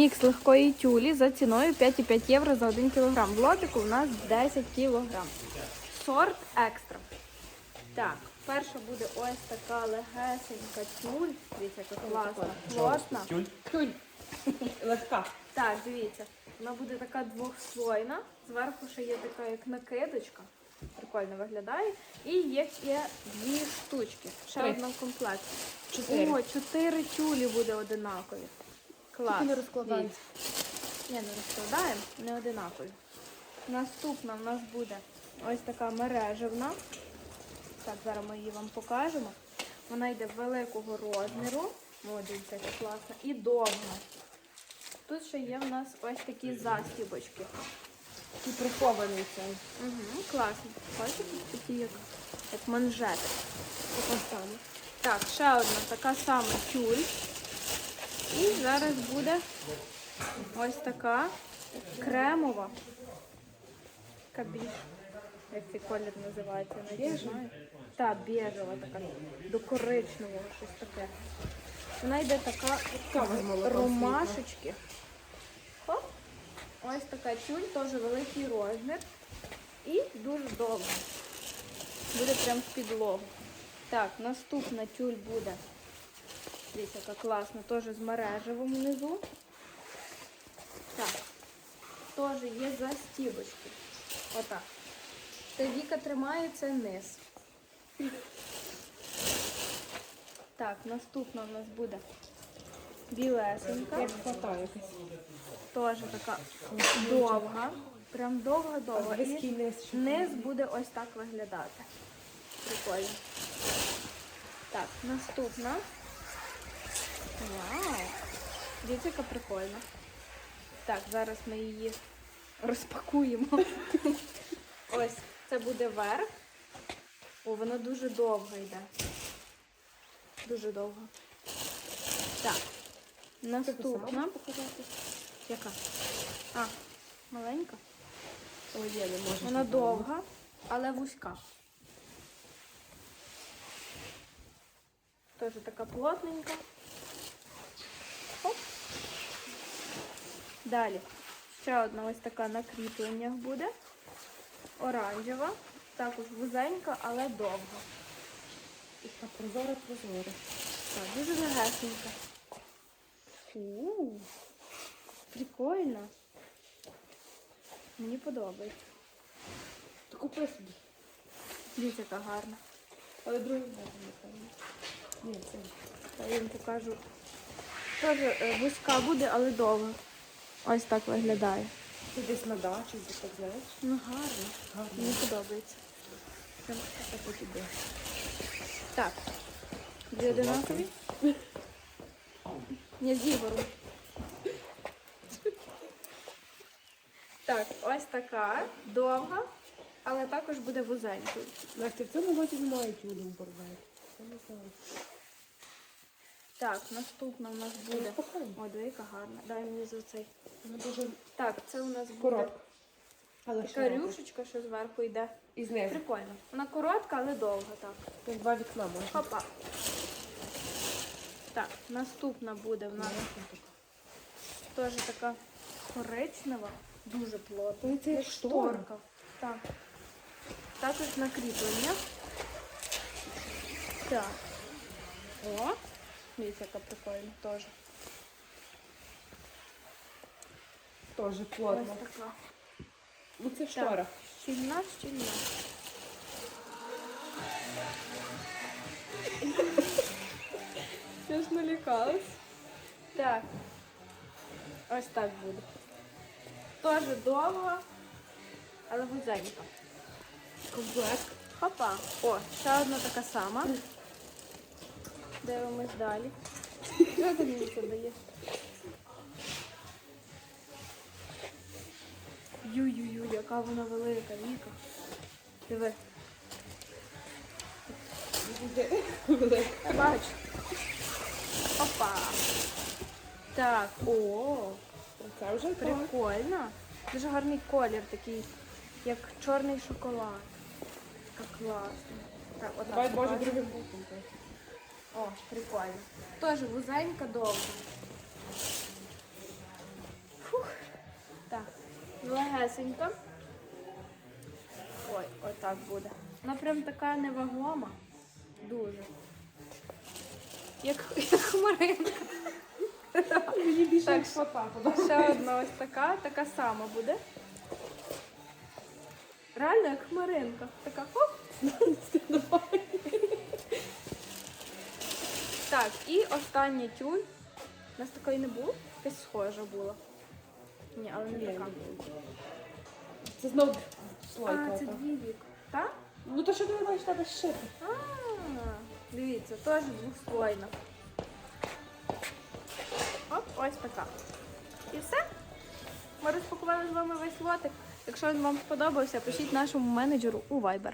Мікс легкої тюлі за ціною 5,5 євро за 1 кг. В лотику у нас 10 кг. Сорт екстра. Так, перша буде ось така легесенька тюль. Дивіться, яка класна, плотна. Тюль. Тюль. Легка. Так, дивіться, вона буде така двохслойна. Зверху ще є така як накидочка. Прикольно виглядає. І є ще дві штучки. Ще Три. одна в комплекті. Чотири. О, чотири тюлі буде одинакові. Клас. Не розкладається. Ні, не розкладаємо, не одинакові. Наступна в нас буде ось така мережевна. Так, зараз ми її вам покажемо. Вона йде великого розміру. О, дивіться, яка класна. І довга. Тут ще є в нас ось такі застібочки. І прихований цей. Угу, класно. Бачите, такі як, як манжети. Так, ще одна така сама тюль. І зараз буде ось така кремова. Така більш, як цей колір називається, знаю. Так, біжева така, до коричневого, щось таке. Вона йде така з ромашечки. Хоп. Ось така тюль, теж великий розмір. І дуже довга. Буде прям в підлогу. Так, наступна тюль буде. Дивіться, яка класна, теж з мережевим внизу. Так, теж є застібочки. Отак. Це Віка тримає, це низ. Так, наступна у нас буде білесенька. Теж така довга. Прям довга-довга. І низ. Низ буде ось так виглядати. Прикольно. Так, наступна. Вау! Дивіться, яка прикольна. Так, зараз ми її розпакуємо. Ось, це буде верх. О, вона дуже довго йде. Дуже довго. Так. Наступна. Яка? А, маленька. Ой, є, не можу. Вона довга, але вузька. Теж така плотненька. Далі. Ще одна ось така на кріпленнях буде. Оранжева. Також вузенька, але довга. Так, прозора, прозора. Так, дуже легесенька. У, прикольно. Мені подобається. То купи собі. Дивіться, яка гарна. Але другий не. Ні, це. Та я вам покажу. Теж е, вузька буде, але довга. Ось так виглядає. Ти десь на дачі, десь так знаєш. Ну гарно. Гарно. Мені подобається. Так от іде. Так. Дві одинакові? Ні, з Ігорем. Так, ось така довга, але також буде вузенькою. Настя, в цьому році немає тюлем порвати. Я не знаю. Так, наступна у нас буде. Ой, яка гарна. Дай мені за цей. Вона дуже Так, це у нас буде коротка. Але така широка. рюшечка, що зверху йде. І знизу. Прикольно. Вона коротка, але довга, так. Тут два вікна можна. Хопа. Так, наступна буде в нас теж така коричнева, дуже плотна. Ну, це як шторка. Так. Також на кріплення. Так. О, дивіться, яка прикольна теж. Теж Ось плотно. така. Ну це штора. Щільна, щільна. Я ж налякалась. Так. Ось так буде. Теж довго, але вузенька. Комплект. Хопа. О, ще одна така сама. Дивимось далі. Що ти мені це даєш? Ю-ю-ю, яка вона велика, Віка. Диви. Я бачу. Опа. Так, о, Це вже прикольно. Дуже гарний колір, такий, як чорний шоколад. Така класна. Так. Давай, боже, другим боком. Так. О, прикольно. Теж вузенька довга. малесенька. Ой, отак буде. Вона прям така невагома. Дуже. Як, як хмаринка. Мені більше Так, як подобається. Ще одна ось така, така сама буде. Реально як хмаринка. Така хоп. Так, і остання тюль. У нас такої не було? Якась схожа була. Ні, але не Ні, така. Це знову слойка. А, це дві вік. Так? Ну то що ти не маєш тебе шити? А, дивіться, теж двохслойна. Оп, ось така. І все. Ми розпакували з вами весь лотик. Якщо він вам сподобався, пишіть нашому менеджеру у Viber.